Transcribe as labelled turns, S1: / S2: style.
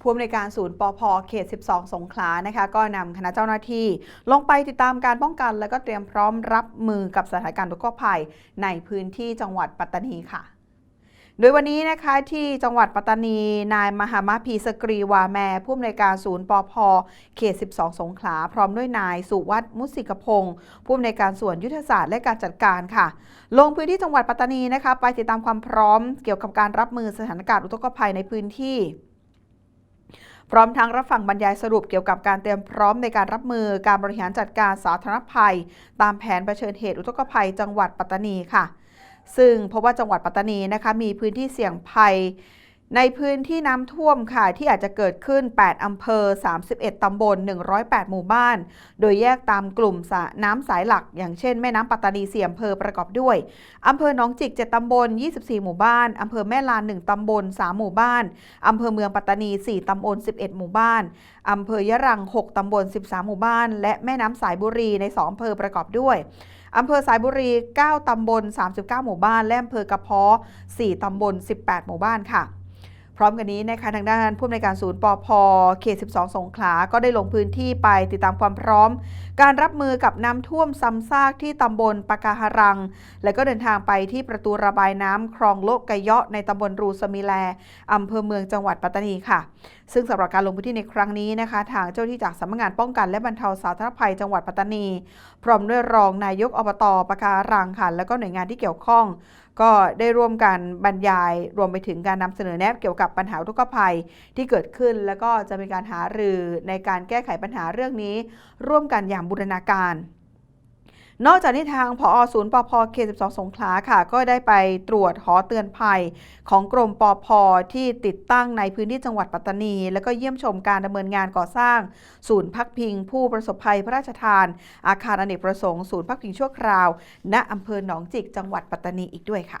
S1: ผู้อำนวยการศูนย์ปพเขต 12 สงขลานะคะก็นำคณะเจ้าหน้าที่ ลงไปติดตามการป้องกัน และก็เตรียมพร้อมรับมือกับสถานการณ์ทุกภัย ในพื้นที่จังหวัดปัตตานีค่ะโดยวันนี้นะคะที่จังหวัดปัตตานี นายมหามาพีสกรีวาแมผู้อำนวยการศูนย์ปพเขต 12 สงขลา พร้อมด้วยนายสุวัฒมุสิกพงศ์ผู้อำนวยการส่วนยุทธศาสตร์และการจัดการค่ะ ลงพื้นที่จังหวัดปัตตานีนะคะ ไปติดตามความพร้อมเกี่ยวกับการรับมือสถานการณ์อุทกภัยในพื้นที่ พร้อมทั้งรับฟังบรรยายสรุปเกี่ยวกับการเตรียมพร้อมในการรับมือการบริหารจัดการสาธารณภัย ตามแผนเผชิญเหตุอุทกภัยจังหวัดปัตตานีค่ะ ซึ่งพบว่าจังหวัดปัตตานีนะคะมีพื้นที่เสี่ยงภัย ในพื้นที่น้ำท่วมค่ะที่อาจจะเกิดขึ้น 8 อำเภอ 31 ตำบล 108 หมู่บ้าน โดยแยกตามกลุ่มสน้ำสายหลัก อย่างเช่นแม่น้ำปัตตานี4อำเภอประกอบด้วย อำเภอหนองจิก 7 ตำบล 24 หมู่บ้าน อำเภอแม่ลาน 1 ตำบล 3 หมู่บ้าน อำเภอเมืองปัตตานี 4 ตำบล 11 หมู่บ้าน อำเภอยะรัง 6 ตำบล 13 หมู่บ้าน และแม่น้ำสายบุรีใน 2 อำเภอประกอบด้วยอำเภอสายบุรี 9 ตำบล 39 หมู่บ้าน และอำเภอกระเพาะ 4 ตำบล 18 หมู่บ้านค่ะ ร้อมกันนี้นะคะทางด้านผู้อำนวยการศูนย์ปอพเขต 12 สงขลา ก็ได้ลงพื้นที่ไปติดตามความพร้อม การรับมือกับน้ำท่วมซ้ำซากที่ตำบลปะกาหารัง และก็เดินทางไปที่ประตูระบายน้ำคลองโลกกะเยาะในตำบลรูสมิแลอำเภอเมืองจังหวัดปัตตานีค่ะ ซึ่งสำหรับการลงพื้นที่ในครั้งนี้นะคะ ทางเจ้าหน้าที่จากสำนักงานป้องกันและบรรเทาสาธารณภัยจังหวัดปัตตานี พร้อมด้วยรองนายกอบตปะการังค่ะแล้วก็หน่วยงานที่เกี่ยวข้อง ก็ได้ร่วมกันบรรยายรวมไปถึงการนำเสนอแนบเกี่ยวกับปัญหาอุกภัยที่เกิดขึ้น แล้วก็จะมีการหารือในการแก้ไขปัญหาเรื่องนี้ ร่วมกันอย่างบูรณาการนอกจากนี้ทางพอศูนย์ปพเขต12 สงขลาค่ะ ก็ได้ไปตรวจหอเตือนภัย ของกรมปอพที่ติดตั้งในพื้นที่จังหวัดปัตตานี แล้วก็เยี่ยมชมการดำเนินงานก่อสร้าง ศูนย์พักพิง ผู้ประสบภัยพระราชทาน อาคารอเนกประสงค์ศูนย์พักพิงชั่วคราว ณอำเภอหนองจิกจังหวัดปัตตานีอีกด้วยค่ะ